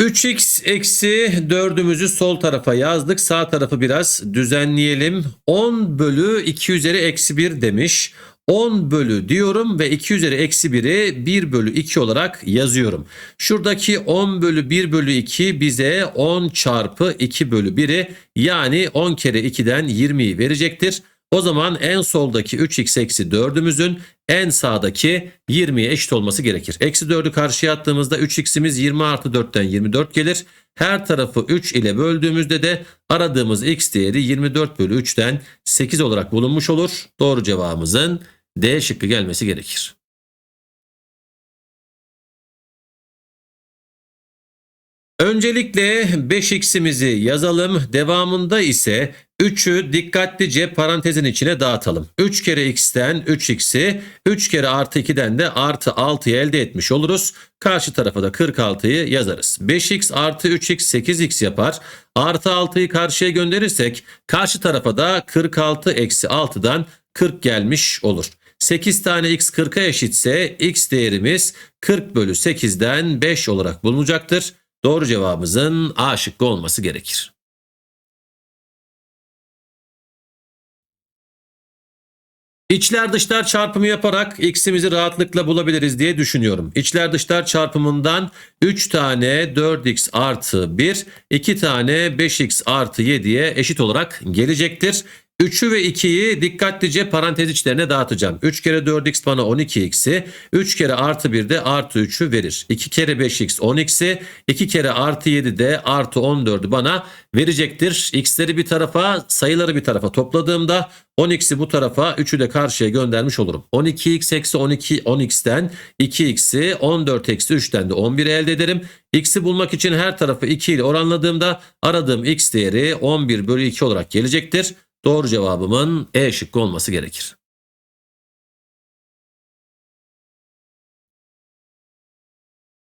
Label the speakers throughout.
Speaker 1: 3x eksi 4'ümüzü sol tarafa yazdık. Sağ tarafı biraz düzenleyelim. 10 bölü 2 üzeri eksi 1 demiş. 10 bölü diyorum ve 2 üzeri eksi 1'i 1 bölü 2 olarak yazıyorum. Şuradaki 10 bölü 1 bölü 2 bize 10 çarpı 2 bölü 1'i yani 10 kere 2'den 20'yi verecektir. O zaman en soldaki 3x eksi 4'ümüzün en sağdaki 20'ye eşit olması gerekir. Eksi 4'ü karşıya attığımızda 3x'imiz 20 artı 4'ten 24 gelir. Her tarafı 3 ile böldüğümüzde de aradığımız x değeri 24 bölü 3'ten 8 olarak bulunmuş olur. Doğru cevabımızın D şıkkı gelmesi gerekir. Öncelikle 5x'imizi yazalım. Devamında ise 3'ü dikkatlice parantezin içine dağıtalım. 3 kere x'ten 3x'i 3 kere artı 2'den de artı 6'yı elde etmiş oluruz. Karşı tarafa da 46'yı yazarız. 5x artı 3x 8x yapar. Artı 6'yı karşıya gönderirsek karşı tarafa da 46 eksi 6'dan 40 gelmiş olur. 8 tane x 40'a eşitse x değerimiz 40 bölü 8'den 5 olarak bulunacaktır. Doğru cevabımızın A şıkkı olması gerekir. İçler dışlar çarpımı yaparak x'imizi rahatlıkla bulabiliriz diye düşünüyorum. İçler dışlar çarpımından 3 tane 4x artı 1, 2 tane 5x artı 7'ye eşit olarak gelecektir. 3'ü ve 2'yi dikkatlice parantez içlerine dağıtacağım. 3 kere 4x bana 12x'i, 3 kere artı 1 de artı 3'ü verir. 2 kere 5x 10x'i, 2 kere artı 7 de artı 14'ü bana verecektir. x'leri bir tarafa, sayıları bir tarafa topladığımda 10x'i bu tarafa, 3'ü de karşıya göndermiş olurum. 12x eksi 12 10x'ten 2x'i, 14 eksi 3'ten de 11 elde ederim. x'i bulmak için her tarafı 2 ile oranladığımda aradığım x değeri 11 bölü 2 olarak gelecektir. Doğru cevabımın E şıkkı olması gerekir.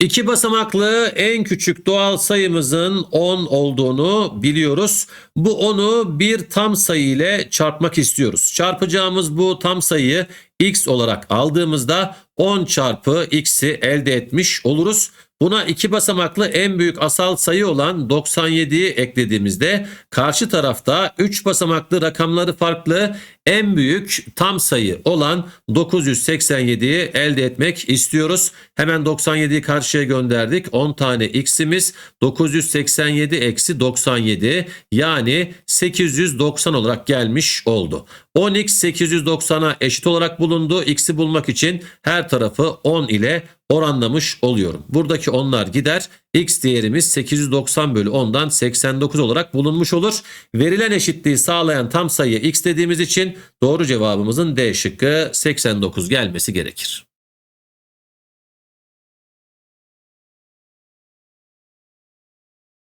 Speaker 1: İki basamaklı en küçük doğal sayımızın 10 olduğunu biliyoruz. Bu 10'u bir tam sayı ile çarpmak istiyoruz. Çarpacağımız bu tam sayıyı x olarak aldığımızda 10 çarpı x'i elde etmiş oluruz. Buna iki basamaklı en büyük asal sayı olan 97'yi eklediğimizde karşı tarafta 3 basamaklı rakamları farklı en büyük tam sayı olan 987'yi elde etmek istiyoruz. Hemen 97'yi karşıya gönderdik. 10 tane x'imiz 987 eksi 97 yani 890 olarak gelmiş oldu. 10x 890'a eşit olarak bulundu. X'i bulmak için her tarafı 10 ile oranlamış oluyorum. Buradaki onlar gider. X değerimiz 890 bölü 10'dan 89 olarak bulunmuş olur. Verilen eşitliği sağlayan tam sayıya x dediğimiz için doğru cevabımızın D şıkkı 89 gelmesi gerekir.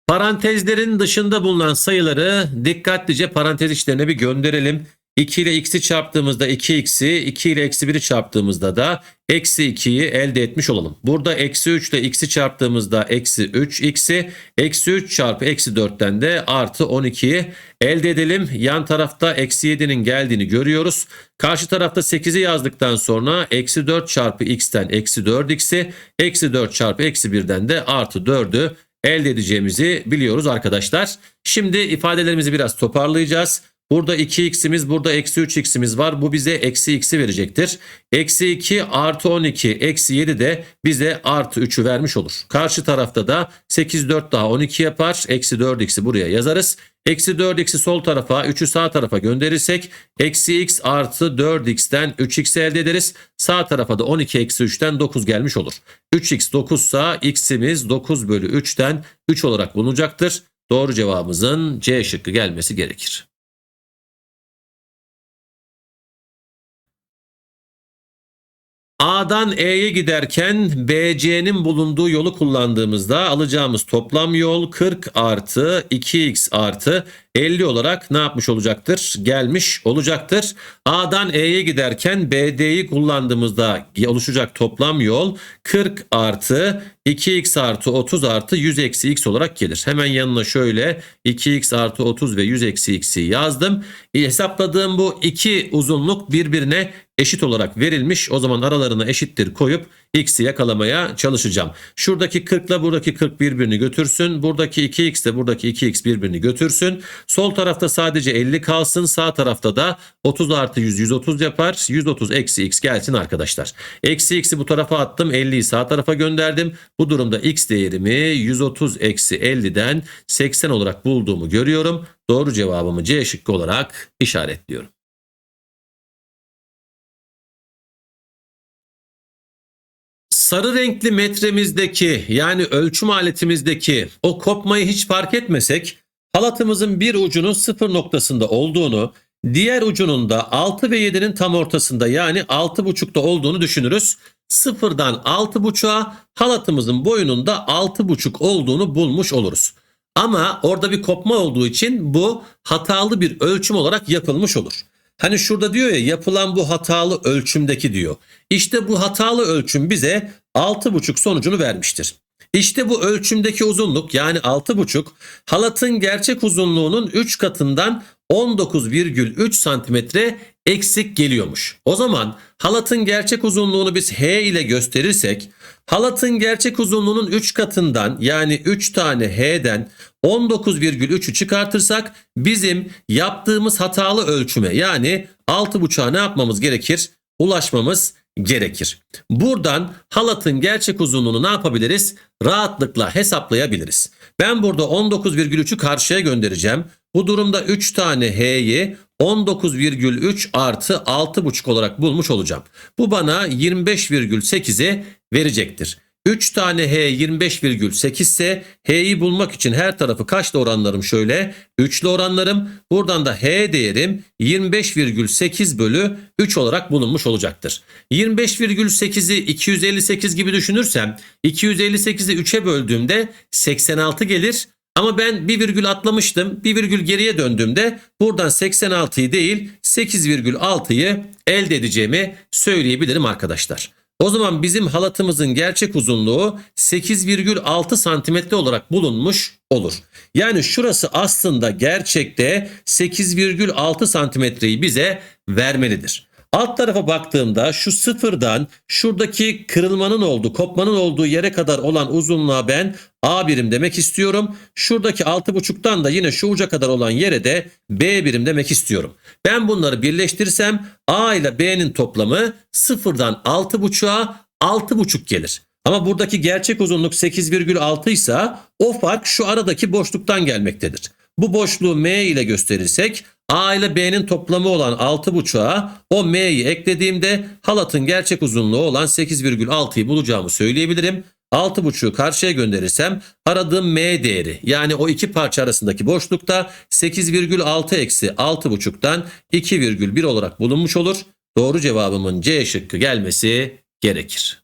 Speaker 1: Parantezlerin dışında bulunan sayıları dikkatlice parantez içlerine bir gönderelim. 2 ile x'i çarptığımızda 2x'i, 2 ile eksi 1'i çarptığımızda da eksi 2'yi elde etmiş olalım. Burada eksi 3 ile x'i çarptığımızda eksi 3 x'i, eksi 3 çarpı eksi 4'ten de artı 12'yi elde edelim. Yan tarafta eksi 7'nin geldiğini görüyoruz. Karşı tarafta 8'i yazdıktan sonra eksi 4 çarpı x'ten eksi 4x'i, eksi 4 çarpı eksi 1'den de artı 4'ü elde edeceğimizi biliyoruz arkadaşlar. Şimdi ifadelerimizi biraz toparlayacağız. Burada 2x'imiz burada eksi 3x'imiz var. Bu bize eksi x'i verecektir. Eksi 2 artı 12 eksi 7 de bize artı 3'ü vermiş olur. Karşı tarafta da 8 4 daha 12 yapar. Eksi 4x'i buraya yazarız. Eksi 4x'i sol tarafa 3'ü sağ tarafa gönderirsek eksi x artı 4x'ten 3x elde ederiz. Sağ tarafa da 12 eksi 3'ten 9 gelmiş olur. 3x 9 sa x'imiz 9 bölü 3'ten 3 olarak bulunacaktır. Doğru cevabımızın C şıkkı gelmesi gerekir. A'dan E'ye giderken BC'nin bulunduğu yolu kullandığımızda alacağımız toplam yol 40 artı 2x artı 50 olarak ne yapmış olacaktır? Gelmiş olacaktır. A'dan E'ye giderken BD'yi kullandığımızda oluşacak toplam yol 40 artı 2x artı 30 artı 100 eksi x olarak gelir. Hemen yanına şöyle 2x artı 30 ve 100 eksi x'i yazdım. E, hesapladığım bu iki uzunluk birbirine eşit olarak verilmiş. O zaman aralarına eşittir koyup x'i yakalamaya çalışacağım. Şuradaki 40 ile buradaki 40 birbirini götürsün. Buradaki 2x de buradaki 2x birbirini götürsün. Sol tarafta sadece 50 kalsın. Sağ tarafta da 30 artı 100 130 yapar. 130 eksi x gelsin arkadaşlar. Eksi x'i bu tarafa attım. 50'yi sağ tarafa gönderdim. Bu durumda x değerimi 130 eksi 50'den 80 olarak bulduğumu görüyorum. Doğru cevabımı C şıkkı olarak işaretliyorum. Sarı renkli metremizdeki yani ölçüm aletimizdeki o kopmayı hiç fark etmesek halatımızın bir ucunun sıfır noktasında olduğunu diğer ucunun da 6 ve 7'nin tam ortasında yani 6,5'da olduğunu düşünürüz. Sıfırdan 6,5'a halatımızın boyunun da 6,5 olduğunu bulmuş oluruz. Ama orada bir kopma olduğu için bu hatalı bir ölçüm olarak yapılmış olur. Hani şurada diyor ya yapılan bu hatalı ölçümdeki diyor. İşte bu hatalı ölçüm bize 6,5 sonucunu vermiştir. İşte bu ölçümdeki uzunluk yani 6,5 halatın gerçek uzunluğunun 3 katından 19,3 santimetre eksik geliyormuş. O zaman halatın gerçek uzunluğunu biz H ile gösterirsek halatın gerçek uzunluğunun 3 katından yani 3 tane H'den 19,3'ü çıkartırsak bizim yaptığımız hatalı ölçüme yani 6,5'a ne yapmamız gerekir? Ulaşmamız gerekir. Buradan halatın gerçek uzunluğunu ne yapabiliriz? Rahatlıkla hesaplayabiliriz. Ben burada 19,3'ü karşıya göndereceğim. Bu durumda 3 tane H'yi 19,3 artı 6,5 olarak bulmuş olacağım. Bu bana 25,8'i verecektir. 3 tane H 25,8 ise H'yi bulmak için her tarafı kaçla oranlarım şöyle? 3 ile oranlarım. Buradan da H değerim 25,8 bölü 3 olarak bulunmuş olacaktır. 25,8'i 258 gibi düşünürsem 258'i 3'e böldüğümde 86 gelir. Ama ben bir virgül atlamıştım. Bir virgül geriye döndüğümde buradan 86'yı değil 8,6'yı elde edeceğimi söyleyebilirim arkadaşlar. O zaman bizim halatımızın gerçek uzunluğu 8,6 santimetre olarak bulunmuş olur. Yani şurası aslında gerçekte 8,6 santimetreyi bize vermelidir. Alt tarafa baktığımda şu sıfırdan şuradaki kırılmanın olduğu, kopmanın olduğu yere kadar olan uzunluğa ben A birim demek istiyorum. Şuradaki 6,5'tan da yine şu uca kadar olan yere de B birim demek istiyorum. Ben bunları birleştirsem A ile B'nin toplamı sıfırdan 6,5'a 6,5 gelir. Ama buradaki gerçek uzunluk 8,6 ise o fark şu aradaki boşluktan gelmektedir. Bu boşluğu M ile gösterirsek A ile B'nin toplamı olan 6,5'a o M'yi eklediğimde halatın gerçek uzunluğu olan 8,6'yı bulacağımı söyleyebilirim. 6,5'u karşıya gönderirsem aradığım M değeri yani o iki parça arasındaki boşlukta 8,6 eksi 6,5'tan 2,1 olarak bulunmuş olur. Doğru cevabımın C şıkkı gelmesi gerekir.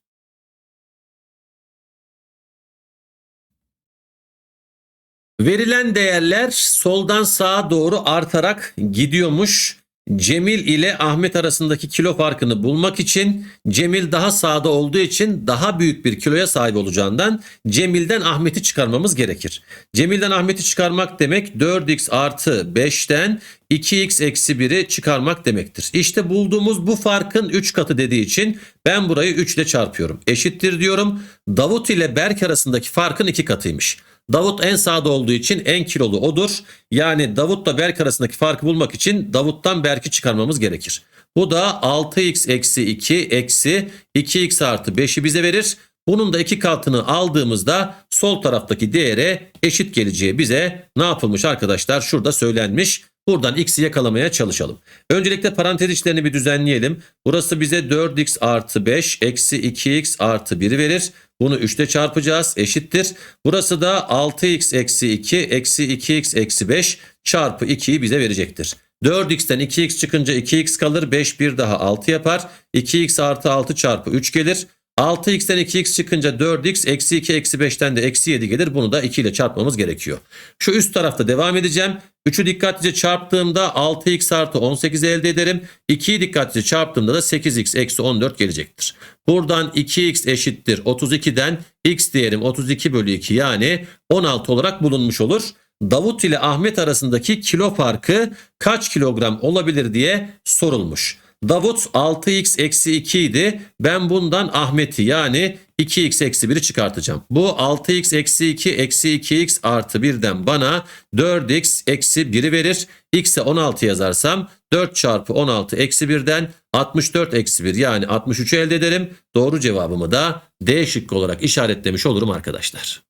Speaker 1: Verilen değerler soldan sağa doğru artarak gidiyormuş. Cemil ile Ahmet arasındaki kilo farkını bulmak için Cemil daha sağda olduğu için daha büyük bir kiloya sahip olacağından Cemil'den Ahmet'i çıkarmamız gerekir. Cemil'den Ahmet'i çıkarmak demek 4x artı 5'ten 2x eksi 1'i çıkarmak demektir. İşte bulduğumuz bu farkın 3 katı dediği için ben burayı 3 ile çarpıyorum. Eşittir diyorum. Davut ile Berk arasındaki farkın 2 katıymış. Davut en sağda olduğu için en kilolu odur. Yani Davut'la Berk arasındaki farkı bulmak için Davut'tan Berk'i çıkarmamız gerekir. Bu da 6x eksi 2 eksi 2x artı 5'i bize verir. Bunun da iki katını aldığımızda sol taraftaki değere eşit geleceği bize ne yapılmış arkadaşlar? Şurada söylenmiş. Buradan x'i yakalamaya çalışalım. Öncelikle parantez içlerini bir düzenleyelim. Burası bize 4x artı 5 eksi 2x artı 1'i verir. Bunu 3 ile çarpacağız eşittir. Burası da 6x eksi 2 eksi 2x eksi 5 çarpı 2'yi bize verecektir. 4x'ten 2x çıkınca 2x kalır. 5 bir daha 6 yapar. 2x artı 6 çarpı 3 gelir. 6x'ten 2x çıkınca 4x eksi 2 eksi 5'ten de eksi 7 gelir. Bunu da 2 ile çarpmamız gerekiyor. Şu üst tarafta devam edeceğim. 3'ü dikkatlice çarptığımda 6x artı 18 elde ederim. 2'yi dikkatlice çarptığımda da 8x eksi 14 gelecektir. Buradan 2x eşittir 32'den x değerim 32 bölü 2 yani 16 olarak bulunmuş olur. Davut ile Ahmet arasındaki kilo farkı kaç kilogram olabilir diye sorulmuş. Davut 6x eksi 2 idi. Ben bundan Ahmet'i yani 2x eksi 1'i çıkartacağım. Bu 6x eksi 2 eksi 2x artı 1'den bana 4x eksi 1'i verir. x'e 16 yazarsam 4 çarpı 16 eksi 1'den 64 eksi 1 yani 63'ü elde ederim. Doğru cevabımı da D şıkkı olarak işaretlemiş olurum arkadaşlar.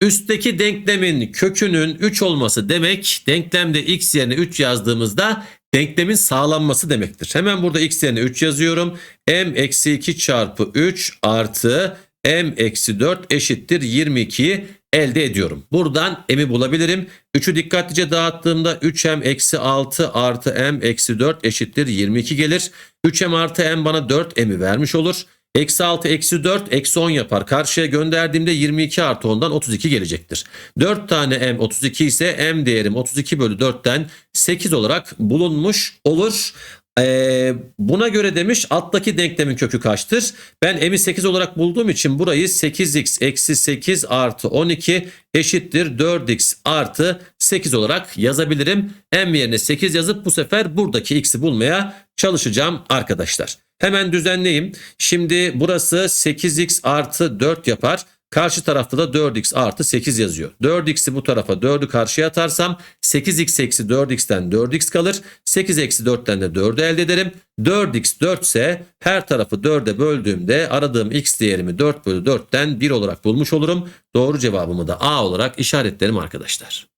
Speaker 1: Üstteki denklemin kökünün 3 olması demek denklemde x yerine 3 yazdığımızda denklemin sağlanması demektir. Hemen burada x yerine 3 yazıyorum. m eksi 2 çarpı 3 artı m eksi 4 eşittir 22'yi elde ediyorum. Buradan m'i bulabilirim. 3'ü dikkatlice dağıttığımda 3m eksi 6 artı m eksi 4 eşittir 22 gelir. 3m artı m bana 4 m'i vermiş olur. Eksi 6 eksi 4 eksi 10 yapar. Karşıya gönderdiğimde 22 artı 10'dan 32 gelecektir. 4 tane m 32 ise m değerim 32 bölü 4'ten 8 olarak bulunmuş olur. Ee, buna göre demiş alttaki denklemin kökü kaçtır? Ben m'i 8 olarak bulduğum için burayı 8x eksi 8 artı 12 eşittir 4x artı 8 olarak yazabilirim. m yerine 8 yazıp bu sefer buradaki x'i bulmaya çalışacağım arkadaşlar. Hemen düzenleyeyim. Şimdi burası 8x artı 4 yapar. Karşı tarafta da 4x artı 8 yazıyor. 4x'i bu tarafa 4'ü karşıya atarsam 8x eksi 4x'ten 4x kalır. 8 eksi 4'ten de 4'ü elde ederim. 4x 4 ise her tarafı 4'e böldüğümde aradığım x değerimi 4 bölü 4'ten 1 olarak bulmuş olurum. Doğru cevabımı da A olarak işaretlerim arkadaşlar.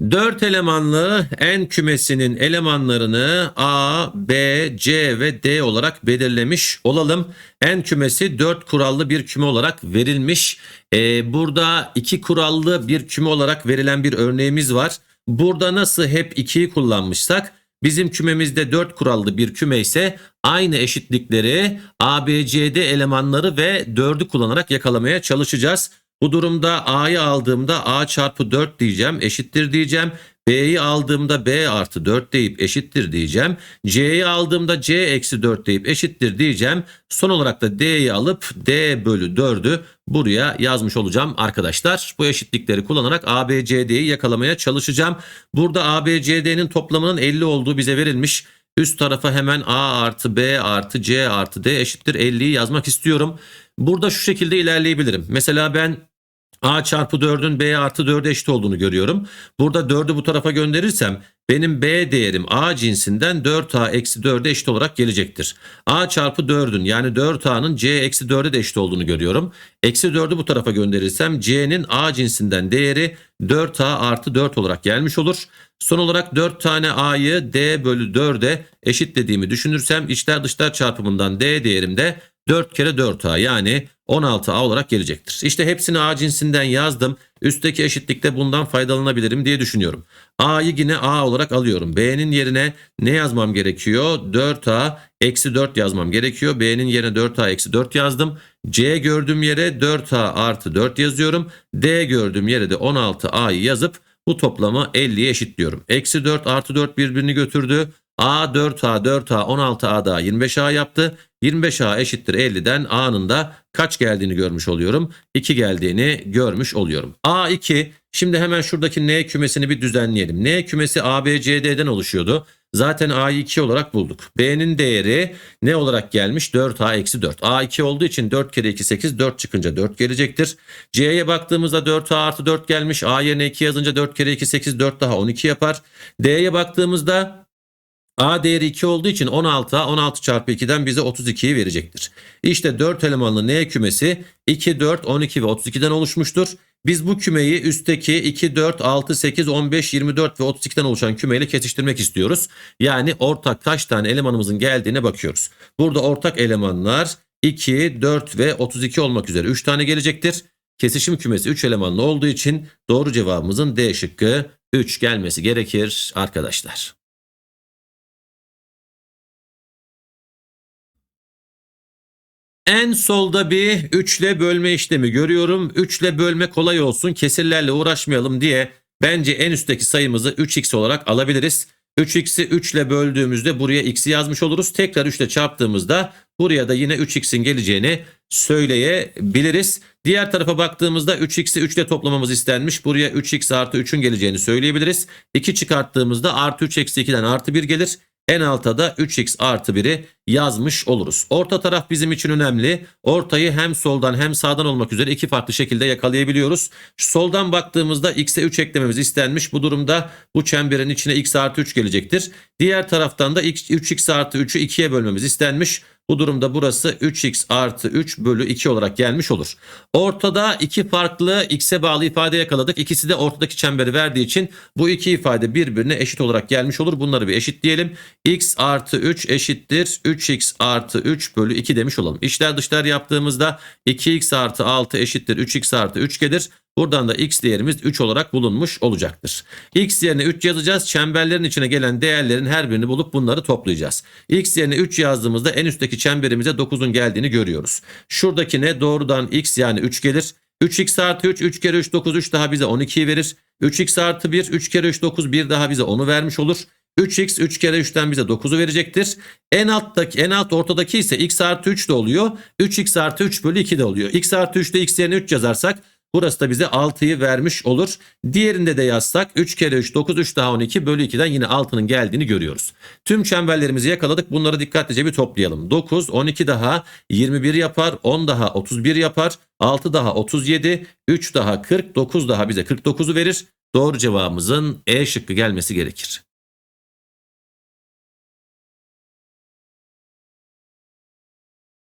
Speaker 1: 4 elemanlı n kümesinin elemanlarını A, B, C ve D olarak belirlemiş olalım. N kümesi 4 kurallı bir küme olarak verilmiş. Ee, burada 2 kurallı bir küme olarak verilen bir örneğimiz var. Burada nasıl hep 2'yi kullanmışsak bizim kümemizde 4 kurallı bir küme ise aynı eşitlikleri A, B, C, D elemanları ve 4'ü kullanarak yakalamaya çalışacağız. Bu durumda A'yı aldığımda A çarpı 4 diyeceğim eşittir diyeceğim. B'yi aldığımda B artı 4 deyip eşittir diyeceğim. C'yi aldığımda C eksi 4 deyip eşittir diyeceğim. Son olarak da D'yi alıp D bölü 4'ü buraya yazmış olacağım arkadaşlar. Bu eşitlikleri kullanarak ABCD'yi yakalamaya çalışacağım. Burada ABCD'nin toplamının 50 olduğu bize verilmiş. Üst tarafa hemen A artı B artı C artı D eşittir 50'yi yazmak istiyorum. Burada şu şekilde ilerleyebilirim. Mesela ben A çarpı 4'ün B artı 4'e eşit olduğunu görüyorum. Burada 4'ü bu tarafa gönderirsem benim B değerim A cinsinden 4A eksi 4'e eşit olarak gelecektir. A çarpı 4'ün yani 4A'nın C eksi 4'e de eşit olduğunu görüyorum. Eksi 4'ü bu tarafa gönderirsem C'nin A cinsinden değeri 4A artı 4 olarak gelmiş olur. Son olarak 4 tane A'yı D bölü 4'e eşitlediğimi düşünürsem içler dışlar çarpımından D değerim de 4 kere 4A yani 16A olarak gelecektir. İşte hepsini A cinsinden yazdım. Üstteki eşitlikte bundan faydalanabilirim diye düşünüyorum. A'yı yine A olarak alıyorum. B'nin yerine ne yazmam gerekiyor? 4A eksi 4 yazmam gerekiyor. B'nin yerine 4A eksi 4 yazdım. C gördüğüm yere 4A artı 4 yazıyorum. D gördüğüm yere de 16A'yı yazıp bu toplamı 50'ye eşitliyorum. Eksi 4 artı 4 birbirini götürdü. A 4A 4A 16A daha 25A yaptı. 25A eşittir 50'den A'nın da kaç geldiğini görmüş oluyorum. 2 geldiğini görmüş oluyorum. A2 şimdi hemen şuradaki N kümesini bir düzenleyelim. N kümesi ABCD'den oluşuyordu. Zaten A'yı 2 olarak bulduk. B'nin değeri ne olarak gelmiş? 4A eksi 4. A2 olduğu için 4 kere 2 8 4 çıkınca 4 gelecektir. C'ye baktığımızda 4A artı 4 gelmiş. A yerine 2 yazınca 4 kere 2 8 4 daha 12 yapar. D'ye baktığımızda A değeri 2 olduğu için 16'a 16 çarpı 2'den bize 32'yi verecektir. İşte 4 elemanlı N kümesi 2, 4, 12 ve 32'den oluşmuştur. Biz bu kümeyi üstteki 2, 4, 6, 8, 15, 24 ve 32'den oluşan kümeyle kesiştirmek istiyoruz. Yani ortak kaç tane elemanımızın geldiğine bakıyoruz. Burada ortak elemanlar 2, 4 ve 32 olmak üzere 3 tane gelecektir. Kesişim kümesi 3 elemanlı olduğu için doğru cevabımızın D şıkkı 3 gelmesi gerekir arkadaşlar. En solda bir 3 ile bölme işlemi görüyorum. 3 ile bölme kolay olsun kesirlerle uğraşmayalım diye bence en üstteki sayımızı 3x olarak alabiliriz. 3x'i 3 ile böldüğümüzde buraya x'i yazmış oluruz. Tekrar 3 ile çarptığımızda buraya da yine 3x'in geleceğini söyleyebiliriz. Diğer tarafa baktığımızda 3x'i 3 ile toplamamız istenmiş. Buraya 3x artı 3'ün geleceğini söyleyebiliriz. 2 çıkarttığımızda artı 3 eksi 2'den artı 1 gelir. En alta da 3x artı 1'i yazmış oluruz. Orta taraf bizim için önemli. Ortayı hem soldan hem sağdan olmak üzere iki farklı şekilde yakalayabiliyoruz. Soldan baktığımızda x'e 3 eklememiz istenmiş. Bu durumda bu çemberin içine x artı 3 gelecektir. Diğer taraftan da x, 3x artı 3'ü 2'ye bölmemiz istenmiş. Bu durumda burası 3x artı 3 bölü 2 olarak gelmiş olur. Ortada iki farklı x'e bağlı ifade yakaladık. İkisi de ortadaki çemberi verdiği için bu iki ifade birbirine eşit olarak gelmiş olur. Bunları bir eşitleyelim. x artı 3 eşittir 3x artı 3 bölü 2 demiş olalım. İşler dışlar yaptığımızda 2x artı 6 eşittir 3x artı 3 gelir. Buradan da x değerimiz 3 olarak bulunmuş olacaktır. x yerine 3 yazacağız. Çemberlerin içine gelen değerlerin her birini bulup bunları toplayacağız. x yerine 3 yazdığımızda en üstteki çemberimize 9'un geldiğini görüyoruz. Şuradaki ne doğrudan x yani 3 gelir. 3x artı 3, 3 kere 3 9, 3 daha bize 12'yi verir. 3x artı 1, 3 kere 3 9, 1 daha bize 10'u vermiş olur. 3x 3 kere 3'ten bize 9'u verecektir. En alttaki en alt ortadaki ise x artı 3 de oluyor. 3x artı 3 bölü 2 de oluyor. x artı 3 de x yerine 3 yazarsak Burası da bize 6'yı vermiş olur. Diğerinde de yazsak 3 kere 3 9 3 daha 12 bölü 2'den yine 6'nın geldiğini görüyoruz. Tüm çemberlerimizi yakaladık. Bunları dikkatlice bir toplayalım. 9 12 daha 21 yapar. 10 daha 31 yapar. 6 daha 37 3 daha 40 9 daha bize 49'u verir. Doğru cevabımızın E şıkkı gelmesi gerekir.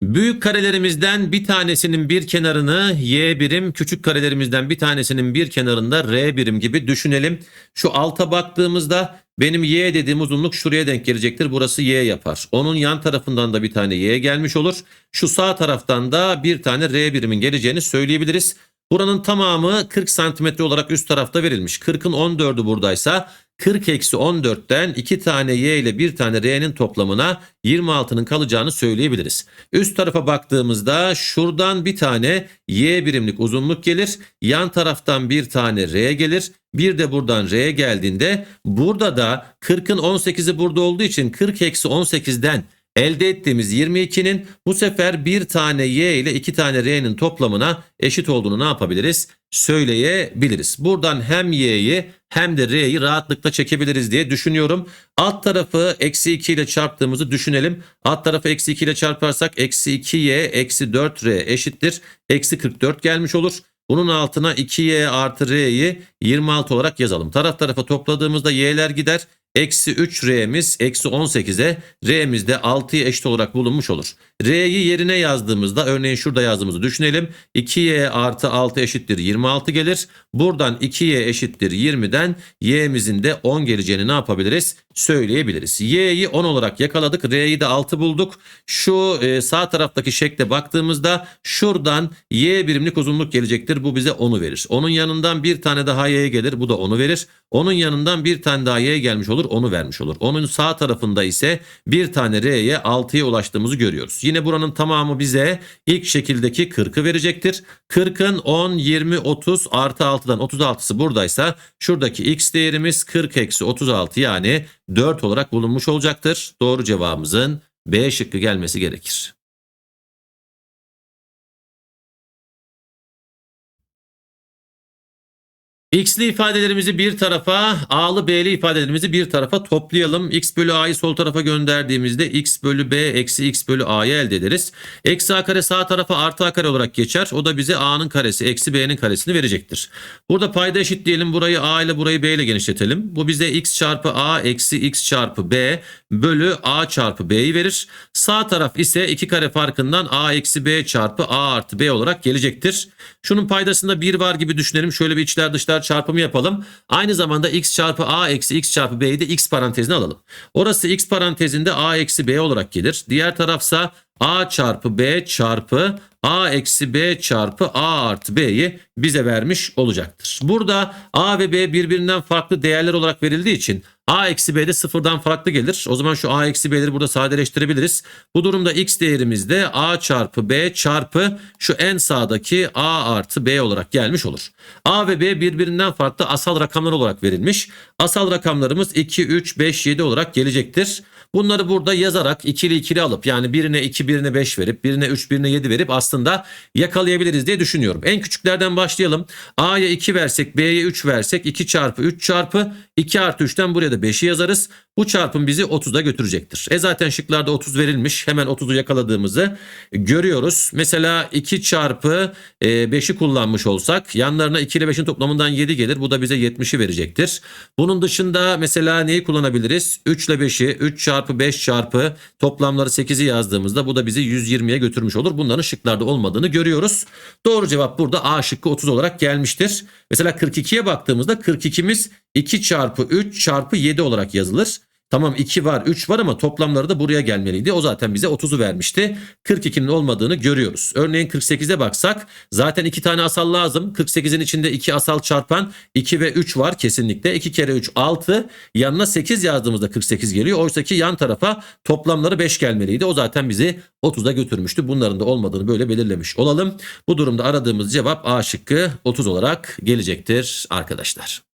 Speaker 1: Büyük karelerimizden bir tanesinin bir kenarını y birim, küçük karelerimizden bir tanesinin bir kenarında r birim gibi düşünelim. Şu alta baktığımızda benim y dediğim uzunluk şuraya denk gelecektir. Burası y yapar. Onun yan tarafından da bir tane y gelmiş olur. Şu sağ taraftan da bir tane r birimin geleceğini söyleyebiliriz. Buranın tamamı 40 santimetre olarak üst tarafta verilmiş. 40'ın 14'ü buradaysa 40 eksi 14'ten 2 tane y ile 1 tane r'nin toplamına 26'nın kalacağını söyleyebiliriz. Üst tarafa baktığımızda şuradan bir tane y birimlik uzunluk gelir. Yan taraftan bir tane r gelir. Bir de buradan r geldiğinde burada da 40'ın 18'i burada olduğu için 40 eksi 18'den Elde ettiğimiz 22'nin bu sefer bir tane y ile iki tane r'nin toplamına eşit olduğunu ne yapabiliriz? Söyleyebiliriz. Buradan hem y'yi hem de r'yi rahatlıkla çekebiliriz diye düşünüyorum. Alt tarafı eksi 2 ile çarptığımızı düşünelim. Alt tarafı eksi 2 ile çarparsak eksi 2y eksi 4r eşittir. Eksi 44 gelmiş olur. Bunun altına 2y artı r'yi 26 olarak yazalım. Taraf tarafa topladığımızda y'ler gider. Eksi 3 R'miz eksi 18'e R'miz de 6'ya eşit olarak bulunmuş olur. R'yi yerine yazdığımızda örneğin şurada yazdığımızı düşünelim. 2Y artı 6 eşittir 26 gelir. Buradan 2Y eşittir 20'den Y'mizin de 10 geleceğini ne yapabiliriz? Söyleyebiliriz. Y'yi 10 olarak yakaladık. R'yi de 6 bulduk. Şu e, sağ taraftaki şekle baktığımızda şuradan Y birimlik uzunluk gelecektir. Bu bize 10'u verir. Onun yanından bir tane daha Y gelir. Bu da 10'u verir. Onun yanından bir tane daha Y gelmiş olur. Onu vermiş olur. Onun sağ tarafında ise bir tane R'ye 6'ya ulaştığımızı görüyoruz. Yine buranın tamamı bize ilk şekildeki 40'ı verecektir. 40'ın 10, 20, 30 artı 6'dan 36'sı buradaysa şuradaki x değerimiz 40 eksi 36 yani 4 olarak bulunmuş olacaktır. Doğru cevabımızın B şıkkı gelmesi gerekir. X'li ifadelerimizi bir tarafa, A'lı B'li ifadelerimizi bir tarafa toplayalım. X bölü A'yı sol tarafa gönderdiğimizde X bölü B eksi X bölü A'yı elde ederiz. Eksi A kare sağ tarafa artı A kare olarak geçer. O da bize A'nın karesi eksi B'nin karesini verecektir. Burada payda eşit diyelim. Burayı A ile burayı B ile genişletelim. Bu bize X çarpı A eksi X çarpı B bölü A çarpı B'yi verir. Sağ taraf ise 2 kare farkından A eksi B çarpı A artı B olarak gelecektir. Şunun paydasında 1 var gibi düşünelim. Şöyle bir içler dışlar çarpımı yapalım. Aynı zamanda x çarpı a eksi x çarpı b'yi de x parantezine alalım. Orası x parantezinde a eksi b olarak gelir. Diğer tarafsa a çarpı b çarpı a eksi b çarpı a artı b'yi bize vermiş olacaktır. Burada a ve b birbirinden farklı değerler olarak verildiği için A eksi B de sıfırdan farklı gelir. O zaman şu A eksi B'leri burada sadeleştirebiliriz. Bu durumda X değerimiz de A çarpı B çarpı şu en sağdaki A artı B olarak gelmiş olur. A ve B birbirinden farklı asal rakamlar olarak verilmiş. Asal rakamlarımız 2, 3, 5, 7 olarak gelecektir. Bunları burada yazarak ikili ikili alıp yani birine 2 birine 5 verip birine 3 birine 7 verip aslında yakalayabiliriz diye düşünüyorum. En küçüklerden başlayalım. A'ya 2 versek B'ye 3 versek 2 çarpı 3 çarpı 2 artı 3'ten buraya da 5'i yazarız. Bu çarpım bizi 30'a götürecektir. E zaten şıklarda 30 verilmiş. Hemen 30'u yakaladığımızı görüyoruz. Mesela 2 çarpı 5'i kullanmış olsak yanlarına 2 ile 5'in toplamından 7 gelir. Bu da bize 70'i verecektir. Bunun dışında mesela neyi kullanabiliriz? 3 ile 5'i 3 çarpı 5 çarpı toplamları 8'i yazdığımızda bu da bizi 120'ye götürmüş olur. Bunların şıklarda olmadığını görüyoruz. Doğru cevap burada A şıkkı 30 olarak gelmiştir. Mesela 42'ye baktığımızda 42'miz 2 çarpı 3 çarpı 7 olarak yazılır. Tamam 2 var 3 var ama toplamları da buraya gelmeliydi. O zaten bize 30'u vermişti. 42'nin olmadığını görüyoruz. Örneğin 48'e baksak zaten 2 tane asal lazım. 48'in içinde 2 asal çarpan 2 ve 3 var kesinlikle. 2 kere 3 6 yanına 8 yazdığımızda 48 geliyor. Oysa ki yan tarafa toplamları 5 gelmeliydi. O zaten bizi 30'a götürmüştü. Bunların da olmadığını böyle belirlemiş olalım. Bu durumda aradığımız cevap A şıkkı 30 olarak gelecektir arkadaşlar.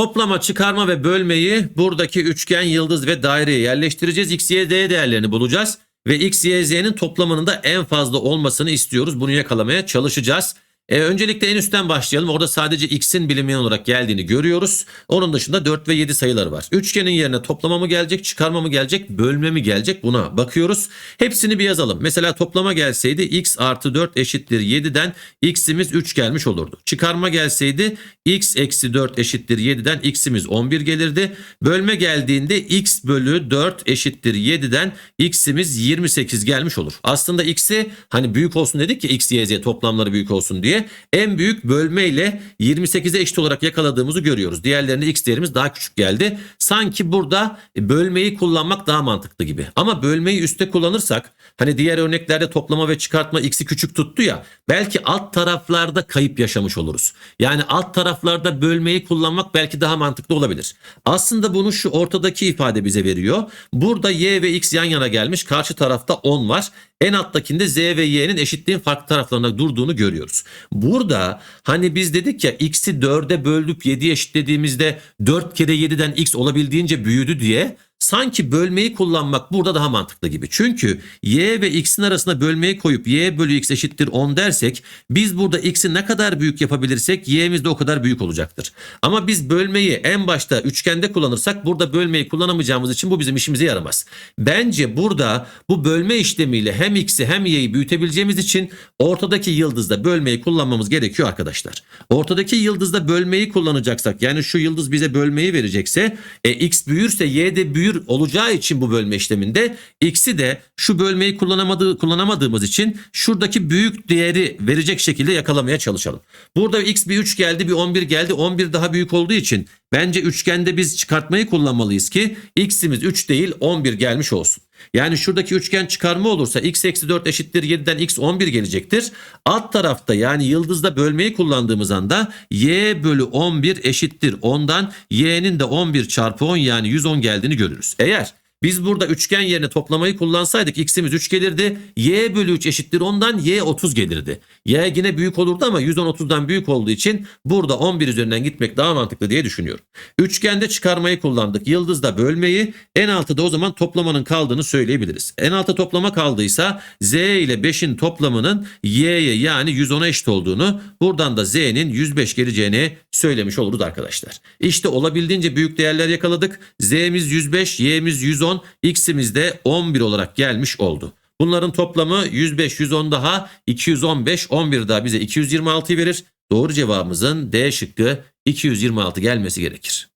Speaker 1: Toplama, çıkarma ve bölmeyi buradaki üçgen, yıldız ve daireye yerleştireceğiz. X, Y, Z değerlerini bulacağız. Ve X, Y, Z'nin toplamının da en fazla olmasını istiyoruz. Bunu yakalamaya çalışacağız. E, öncelikle en üstten başlayalım. Orada sadece x'in bilinmeyen olarak geldiğini görüyoruz. Onun dışında 4 ve 7 sayıları var. Üçgenin yerine toplama mı gelecek, çıkarma mı gelecek, bölme mi gelecek buna bakıyoruz. Hepsini bir yazalım. Mesela toplama gelseydi x artı 4 eşittir 7'den x'imiz 3 gelmiş olurdu. Çıkarma gelseydi x eksi 4 eşittir 7'den x'imiz 11 gelirdi. Bölme geldiğinde x bölü 4 eşittir 7'den x'imiz 28 gelmiş olur. Aslında x'i hani büyük olsun dedik ki x, y, z toplamları büyük olsun diye en büyük bölme ile 28'e eşit olarak yakaladığımızı görüyoruz. Diğerlerinde x değerimiz daha küçük geldi. Sanki burada bölmeyi kullanmak daha mantıklı gibi. Ama bölmeyi üstte kullanırsak hani diğer örneklerde toplama ve çıkartma x'i küçük tuttu ya belki alt taraflarda kayıp yaşamış oluruz. Yani alt taraflarda bölmeyi kullanmak belki daha mantıklı olabilir. Aslında bunu şu ortadaki ifade bize veriyor. Burada y ve x yan yana gelmiş. Karşı tarafta 10 var. En alttakinde z ve y'nin eşitliğin farklı taraflarına durduğunu görüyoruz. Burada hani biz dedik ya x'i 4'e böldük 7'ye eşitlediğimizde 4 kere 7'den x olabildiğince büyüdü diye sanki bölmeyi kullanmak burada daha mantıklı gibi. Çünkü y ve x'in arasına bölmeyi koyup y bölü x eşittir 10 dersek biz burada x'i ne kadar büyük yapabilirsek y'miz de o kadar büyük olacaktır. Ama biz bölmeyi en başta üçgende kullanırsak burada bölmeyi kullanamayacağımız için bu bizim işimize yaramaz. Bence burada bu bölme işlemiyle hem x'i hem y'yi büyütebileceğimiz için ortadaki yıldızda bölmeyi kullanmamız gerekiyor arkadaşlar. Ortadaki yıldızda bölmeyi kullanacaksak yani şu yıldız bize bölmeyi verecekse e, x büyürse y de büyür olacağı için bu bölme işleminde x'i de şu bölmeyi kullanamadığı, kullanamadığımız için şuradaki büyük değeri verecek şekilde yakalamaya çalışalım. Burada x bir 3 geldi bir 11 geldi 11 daha büyük olduğu için bence üçgende biz çıkartmayı kullanmalıyız ki x'imiz 3 değil 11 gelmiş olsun. Yani şuradaki üçgen çıkarma olursa x eksi 4 eşittir 7'den x 11 gelecektir. Alt tarafta yani yıldızda bölmeyi kullandığımız anda y bölü 11 eşittir 10'dan y'nin de 11 çarpı 10 yani 110 geldiğini görürüz. Eğer biz burada üçgen yerine toplamayı kullansaydık x'imiz 3 gelirdi. y bölü 3 eşittir ondan y 30 gelirdi. y yine büyük olurdu ama 110 30'dan büyük olduğu için burada 11 üzerinden gitmek daha mantıklı diye düşünüyorum. Üçgende çıkarmayı kullandık. Yıldızda bölmeyi en altıda o zaman toplamanın kaldığını söyleyebiliriz. En altta toplama kaldıysa z ile 5'in toplamının y'ye yani 110'a eşit olduğunu buradan da z'nin 105 geleceğini söylemiş oluruz arkadaşlar. İşte olabildiğince büyük değerler yakaladık. z'miz 105, y'miz 110 x'imiz de 11 olarak gelmiş oldu. Bunların toplamı 105, 110 daha 215, 11 daha bize 226'yı verir. Doğru cevabımızın D şıkkı 226 gelmesi gerekir.